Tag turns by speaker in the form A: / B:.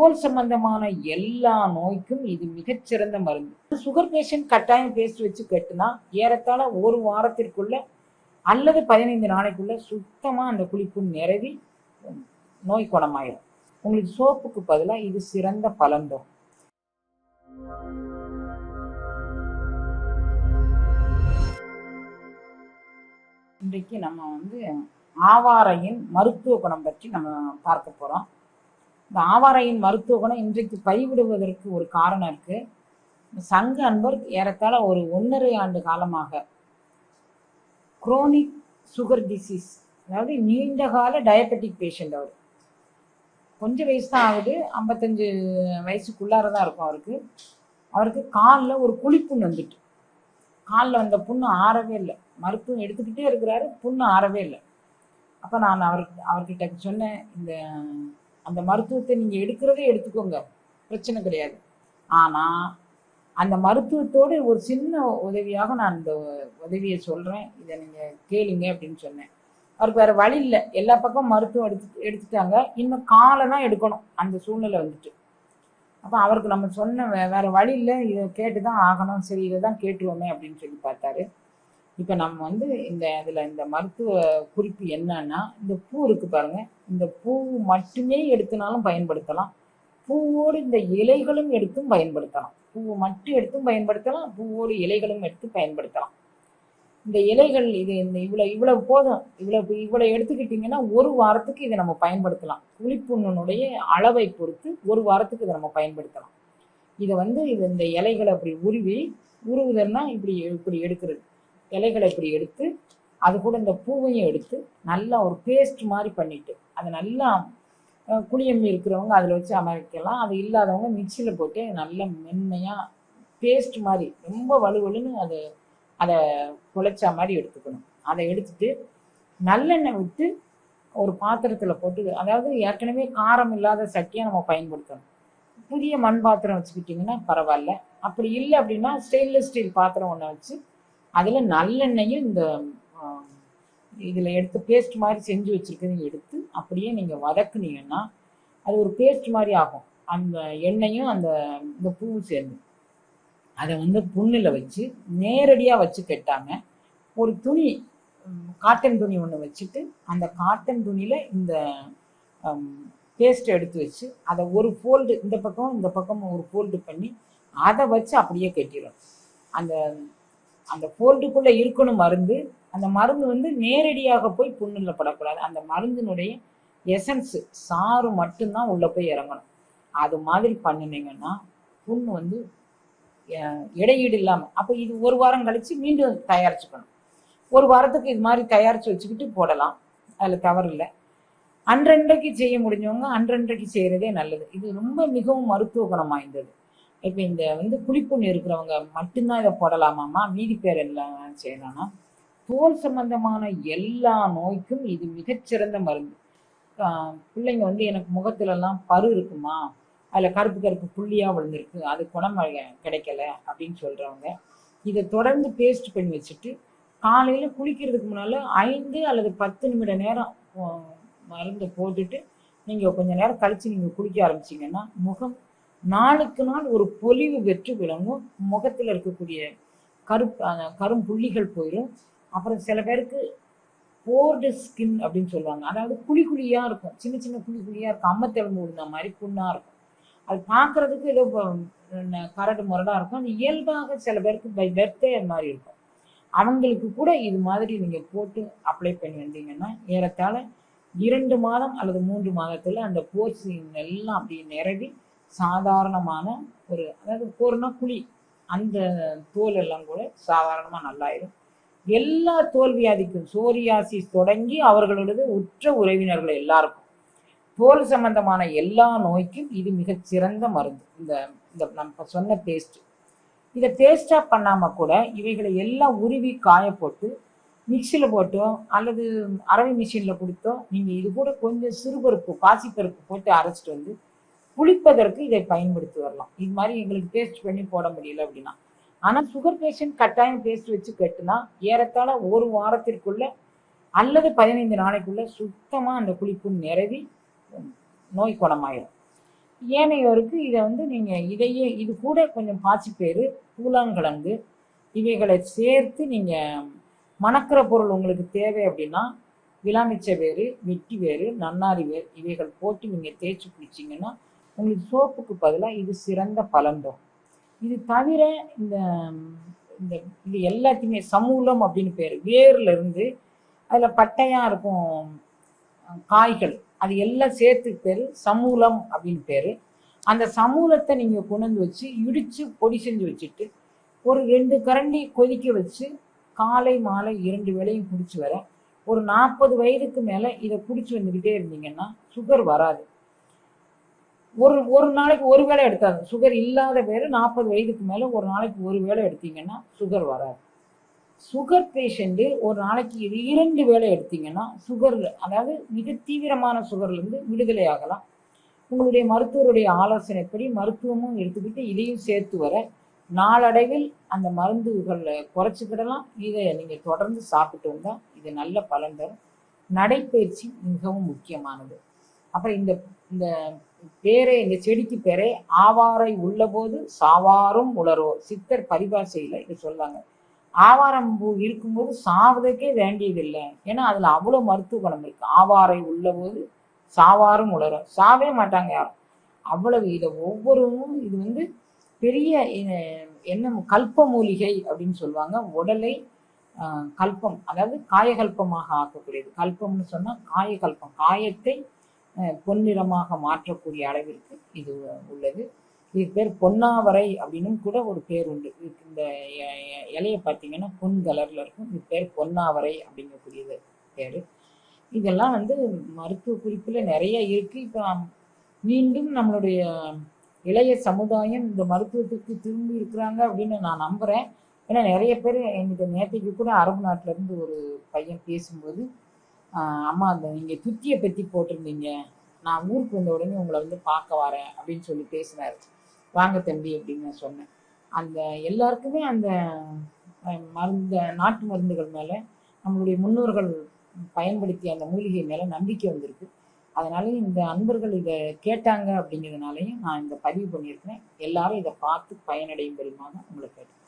A: தோல் சம்பந்தமான எல்லா நோய்க்கும் இது மிகச்சிறந்த மருந்து. சுகர் பேஷண்ட் கட்டாயம் பேஸ்ட் வச்சு கட்டுனா ஏறத்தாழ ஒரு வாரத்திற்குள்ள அல்லது பதினைந்து நாளைக்குள்ள சுத்தமா அந்த குளிப்பு நிறவி நோய் குணமாயிடும் உங்களுக்கு சோப்புக்கு பதிலாக இது சிறந்த பலன் இன்றைக்கு நம்ம வந்து ஆவாரையின் மருத்துவ குணம் பற்றி நம்ம பார்க்க போறோம். இந்த ஆவாரையின் மருத்துவ குணம் இன்றைக்கு பைவிடுவதற்கு ஒரு காரணம் இருக்கு. சங்க அன்பர் ஏறத்தாழ ஒரு ஒன்றரை ஆண்டு காலமாக குரோனிக் சுகர் டிசீஸ் அதாவது நீண்ட கால டயபெட்டிக் பேஷண்ட் அவர். கொஞ்சம் வயசு தான் ஆகுது. ஐம்பத்தஞ்சு வயசுக்குள்ளார தான் இருக்கும் அவருக்கு. அவருக்கு காலில் ஒரு குழிப்புண் வந்துட்டு. காலில் வந்த புண்ணு ஆறவே இல்லை. மருத்துவம் எடுத்துக்கிட்டே இருக்கிறாரு புண்ணு ஆறவே இல்லை. அப்போ நான் அவருக்கு அவர்கிட்ட சொன்னேன் இந்த அந்த மருத்துவத்தை நீங்கள் எடுக்கிறதே எடுத்துக்கோங்க. பிரச்சனை கிடையாது. ஆனால் அந்த மருத்துவத்தோடு ஒரு சின்ன உதவியாக நான் இந்த உதவியை சொல்கிறேன் இதை நீங்கள் கேளுங்க அப்படின்னு சொன்னேன். அவருக்கு வேறு வழி இல்லை. எல்லா பக்கம் மருத்துவம் எடுத்து எடுத்துட்டாங்க. இன்னும் காலை தான் எடுக்கணும். அந்த சூழ்நிலை வந்துட்டு. அப்போ அவருக்கு நம்ம சொன்ன வே வேறு வழி இல்லை. இதை கேட்டு தான் ஆகணும். சரி இதை தான் கேட்டுருவோமே அப்படின்னு சொல்லி பார்த்தாரு. இப்போ நம்ம வந்து இந்த இதில் இந்த மருத்துவ குறிப்பு என்னன்னா இந்த பூ இருக்கு பாருங்க. இந்த பூ மட்டுமே எடுத்துனாலும் பயன்படுத்தலாம். பூவோடு இந்த இலைகளும் எடுத்தும் பயன்படுத்தலாம். பூவை மட்டும் எடுத்தும் பயன்படுத்தலாம் பூவோடு இலைகளும் எடுத்து பயன்படுத்தலாம். இந்த இலைகள் இது இந்த இவ்வளோ இவ்வளவு போதும். இவ்வளோ இவ்வளோ எடுத்துக்கிட்டிங்கன்னா ஒரு வாரத்துக்கு இதை நம்ம பயன்படுத்தலாம். குளிப்புண்ணுடைய அளவை பொறுத்து ஒரு வாரத்துக்கு இதை நம்ம பயன்படுத்தலாம். இதை வந்து இது இந்த இலைகளை அப்படி உருவி உருவுதல்னா இப்படி இப்படி எடுக்கிறது. இலைகளை இப்படி எடுத்து அது கூட இந்த பூவையும் எடுத்து நல்லா ஒரு பேஸ்ட் மாதிரி பண்ணிவிட்டு அதை நல்லா குழியம்மி இருக்கிறவங்க அதில் வச்சு அமைக்கலாம் அது இல்லாதவங்க மிக்சியில் போட்டு நல்லா மென்மையாக பேஸ்ட் மாதிரி ரொம்ப வலுவலுன்னு அது அதை குழைச்சா மாதிரி எடுத்துக்கணும். அதை எடுத்துட்டு நல்லெண்ணெய் விட்டு ஒரு பாத்திரத்தில் போட்டு அதாவது ஏற்கனவே காரம் இல்லாத சட்டியை நம்ம பயன்படுத்தணும். புதிய மண் பாத்திரம் வச்சுக்கிட்டிங்கன்னா பரவாயில்ல. அப்படி இல்லை அப்படின்னா ஸ்டெயின்லெஸ் ஸ்டீல் பாத்திரம் ஒன்று வச்சு அதில் நல்லெண்ணெயும் இந்த இதில் எடுத்து பேஸ்ட் மாதிரி செஞ்சு வச்சுருக்கதையும் எடுத்து அப்படியே நீங்கள் வதக்குனீங்கன்னா அது ஒரு பேஸ்ட் மாதிரி ஆகும். அந்த எண்ணெயும் அந்த இந்த பூவும் சேர்ந்து. அதை வந்து புண்ணில் வச்சு நேரடியாக வச்சு கெட்டாங்க ஒரு துணி காட்டன் துணி ஒன்று வச்சுட்டு அந்த காட்டன் துணியில் இந்த பேஸ்ட்டை எடுத்து வச்சு அதை ஒரு ஃபோல்டு இந்த பக்கம் இந்த பக்கம் ஒரு ஃபோல்டு பண்ணி அதை வச்சு அப்படியே கட்டிடும் அந்த அந்த ஃபோல்டுக்குள்ளே இருக்கணும் மருந்து. அந்த மருந்து வந்து நேரடியாக போய் புண்ணில் படக்கூடாது. அந்த மருந்தினுடைய எசன்ஸு சாறு மட்டும்தான் உள்ளே போய் இறங்கணும். அது மாதிரி பண்ணினீங்கன்னா புண்ணு வந்து இடையீடு இல்லாமல் அப்போ இது ஒரு வாரம் கழித்து மீண்டும் தயாரிச்சுக்கணும். ஒரு வாரத்துக்கு இது மாதிரி தயாரித்து வச்சுக்கிட்டு போடலாம். அதில் தவறு இல்லை. அன்றன்றைக்கு செய்ய முடிஞ்சவங்க அன்றன்றைக்கு செய்கிறதே நல்லது. இது ரொம்ப மிகவும் மருத்துவ குணம் வாய்ந்தது. இப்போ இந்த வந்து குளிப்புண்ணு இருக்கிறவங்க மட்டும்தான் இதை போடலாமாம்மா? மீதி பேர் எல்லாம் செய்யலாம்னா? தோல் சம்பந்தமான எல்லா நோய்க்கும் இது மிகச்சிறந்த மருந்து. பிள்ளைங்க வந்து எனக்கு முகத்துலலாம் பரு இருக்குமா? அதில் கருப்பு கருப்பு புள்ளியாக விழுந்திருக்கு. அது குணம் கிடைக்கல அப்படின்னு சொல்கிறவங்க இதை தொடர்ந்து பேஸ்ட் பண்ணி வச்சுட்டு காலையில் குளிக்கிறதுக்கு முன்னால் ஐந்து அல்லது பத்து நிமிட நேரம் மருந்தை போட்டுட்டு நீங்கள் கொஞ்சம் நேரம் கழித்து நீங்கள் குளிக்க ஆரம்பிச்சீங்கன்னா முகம் நாளுக்கு நாள் ஒரு பொலிவு பெற்று விளங்கும். முகத்தில் இருக்கக்கூடிய கருப்பு கரும் புள்ளிகள் போயிடும் அப்புறம் சில பேருக்கு போர்டு ஸ்கின் அப்படின்னு சொல்லுவாங்க. அதாவது குழி குழியாக இருக்கும். சின்ன சின்ன குழி குழியாக இருக்கும். அம்மத்தெலும்பு விழுந்த மாதிரி புண்ணாக இருக்கும். அது பார்க்கறதுக்கு ஏதோ கரடு முரடாக இருக்கும். அது இயல்பாக சில பேருக்கு பை பர்த்டே அது மாதிரி இருக்கும். அவங்களுக்கு கூட இது மாதிரி நீங்கள் போட்டு அப்ளை பண்ணி வந்தீங்கன்னா ஏறத்தாழ இரண்டு மாதம் அல்லது மூன்று மாதத்தில் அந்த போர்ஸ் எல்லாம் அப்படியே நிரவி சாதாரணமான ஒரு அதாவது போர்னா குழி அந்த தோல் எல்லாம் கூட சாதாரணமாக நல்லாயிரும். எல்லா தோல் வியாதிக்கும் சோரியாசிஸ் தொடங்கி அவர்களோடது உற்ற உறவினர்கள் எல்லாருக்கும். தோல் சம்பந்தமான எல்லா நோய்க்கும் இது மிகச்சிறந்த மருந்து. இந்த இந்த நம்ம சொன்ன பேஸ்ட் இதை பேஸ்டாக பண்ணாமல் கூட இவைகளை எல்லாம் உருவி காய போட்டு மிக்சியில் போட்டோ அல்லது அரவை மிஷினில் கொடுத்தோ நீங்கள் இது கூட கொஞ்சம் சிறுபருப்பு பாசிப்பருப்பு போட்டு அரைச்சிட்டு வந்து குளிப்பதற்கு இதை பயன்படுத்தி வரலாம். இது மாதிரி எங்களுக்கு பேஸ்ட் பண்ணி போட முடியல அப்படின்னா. ஆனால் சுகர் பேஷண்ட் கட்டாயம் பேஸ்ட் வச்சு கட்டுனா ஏறத்தாழ ஒரு வாரத்திற்குள்ள அல்லது பதினைந்து நாளைக்குள்ள சுத்தமாக அந்த குளிப்பு நிறவி நோய் குணமாயிடும் ஏனையோருக்கு இதை வந்து நீங்கள் இதையே இது கூட கொஞ்சம் பாசிப்பேறு பூலாங்கிழங்கு இவைகளை சேர்த்து நீங்கள் மணக்கிற பொருள் உங்களுக்கு தேவை அப்படின்னா விளாமிச்ச வேறு வெட்டி வேறு நன்னாரி வேர் இவைகள் போட்டு நீங்கள் தேய்ச்சி குளிச்சிங்கன்னா உங்களுக்கு சோப்புக்கு பதிலாக இது சிறந்த பலன் தரும் இது தவிர இந்த இந்த இது எல்லாத்தையுமே சமூலம் அப்படின்னு பேர். வேர்ல இருந்து அதில் பட்டையாக இருக்கும் காய்கள். அது எல்லாம் சேர்த்து பேர் சமூலம் அப்படின்னு பேர். அந்த சமூலத்தை நீங்கள் கொண்டு வந்து வச்சு இடித்து பொடி செஞ்சு வச்சுட்டு ஒரு ரெண்டு கரண்டி கொதிக்க வச்சு காலை மாலை இரண்டு வேளையும் குடிச்சு வர ஒரு நாற்பது வயதுக்கு மேலே இதை குடிச்சு வந்துக்கிட்டே இருந்தீங்கன்னா சுகர் வராது. ஒரு ஒரு நாளைக்கு ஒரு வேளை எடுத்தாங்க சுகர் இல்லாத பேர் நாற்பது வயதுக்கு மேலே ஒரு நாளைக்கு ஒரு வேளை எடுத்தீங்கன்னா சுகர் வராது. சுகர் பேஷண்ட்டு ஒரு நாளைக்கு இரண்டு வேளை எடுத்தீங்கன்னா சுகர் அதாவது மிக தீவிரமான சுகர்லேருந்து விடுதலை ஆகலாம். உங்களுடைய மருத்துவருடைய ஆலோசனைப்படி மருத்துவமும் எடுத்துக்கிட்டு இதையும் சேர்த்து வர நாளடைவில் அந்த மருந்துகளை குறைச்சிக்கிடலாம். இதை நீங்கள் தொடர்ந்து சாப்பிட்டு வந்தால் இது நல்ல பலன் தரும். நடைப்பயிற்சி மிகவும் முக்கியமானது. அப்புறம் இந்த இந்த பேரே இந்த செடிக்கு பேரே ஆவாரை உள்ளபோது சாவாரும் உளரோ சித்தர் பரிபாசையில் இது சொல்றாங்க. ஆவாரம் பூ இருக்கும்போது சாவதற்கே வேண்டியதில்லை. ஏன்னா அதில் அவ்வளோ மருத்துவ குணம் இருக்கு. ஆவாரை உள்ளபோது சாவாரும் உளரும் சாவே மாட்டாங்க யாரும். அவ்வளவு இதை ஒவ்வொருவரும் இது வந்து பெரிய என்ன கல்ப மூலிகை அப்படின்னு சொல்லுவாங்க. உடலை ஆஹ், கல்பம் அதாவது காயகல்பமாக ஆக்கக்கூடியது. கல்பம்னு சொன்னால் காயகல்பம். காயத்தை பொன்னிறமாக மாற்றக்கூடிய அளவிற்கு இது உள்ளது. இது பேர் பொன்னாவரை அப்படின்னும் கூட ஒரு பேர் உண்டு. இந்த இலையை பார்த்தீங்கன்னா பொன் கலர்ல இருக்கும். இது பேர் பொன்னாவரை அப்படிங்கக்கூடியது பேர். இதெல்லாம் வந்து மருத்துவ குறிப்பில் நிறைய இருக்கு. இப்போ மீண்டும் நம்மளுடைய இளைய சமுதாயம் இந்த மருத்துவத்துக்கு திரும்பி இருக்கிறாங்க அப்படின்னு நான் நம்புறேன். ஏன்னா நிறைய பேர் என்கிட்ட நேற்றைக்கு கூட அரபு நாட்டிலேருந்து ஒரு பையன் பேசும்போது அம்மா அந்த நீங்கள் துத்தியை பற்றி போட்டிருந்தீங்க. நான் ஊருக்கு வந்த உடனே உங்களை வந்து பார்க்க வரேன் அப்படின்னு சொல்லி பேசினார். வாங்க தம்பி அப்படின்னு நான் சொன்னேன். அந்த எல்லாருக்குமே அந்த மருந்த நாட்டு மருந்துகள் மேலே நம்மளுடைய முன்னோர்கள் பயன்படுத்திய அந்த மூலிகை மேலே நம்பிக்கை வந்திருக்கு. அதனால இந்த அன்பர்கள் இதை கேட்டாங்க அப்படிங்கிறதுனாலையும் நான் இந்த பதிவு பண்ணியிருக்கிறேன். எல்லாரும் இதை பார்த்து பயனடையும் பெருமாக உங்களை கேட்டேன்